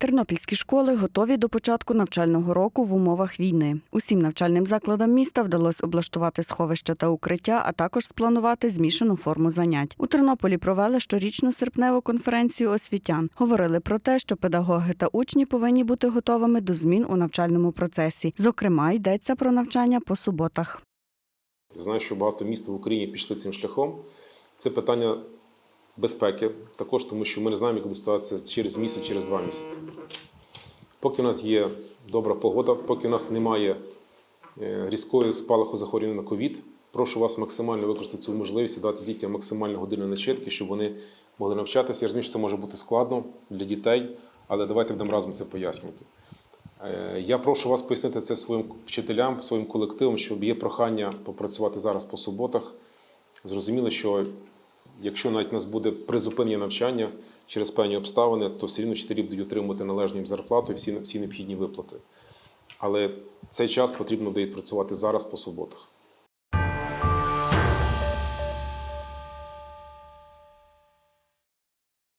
Тернопільські школи готові до початку навчального року в умовах війни. Усім навчальним закладам міста вдалося облаштувати сховища та укриття, а також спланувати змішану форму занять. У Тернополі провели щорічну серпневу конференцію освітян. Говорили про те, що педагоги та учні повинні бути готовими до змін у навчальному процесі. Зокрема, йдеться про навчання по суботах. Знаю, що багато міст в Україні пішли цим шляхом. Це питання безпеки, також тому що ми не знаємо, як буде ситуація через місяць, через два місяці. Поки у нас є добра погода, поки у нас немає е, різкої спалаху захворювання на ковід, прошу вас максимально використати цю можливість і дати дітям максимально години начитки, щоб вони могли навчатися. Я розумію, що це може бути складно для дітей, але давайте будемо разом це пояснювати. Е, Я прошу вас пояснити це своїм вчителям, своїм колективам, щоб є прохання попрацювати зараз по суботах. Зрозуміло, що якщо навіть нас буде призупинення навчання через певні обставини, то все рівно вчителі будуть отримувати належну їм зарплату і всі, всі необхідні виплати. Але цей час потрібно буде відпрацювати зараз по суботах.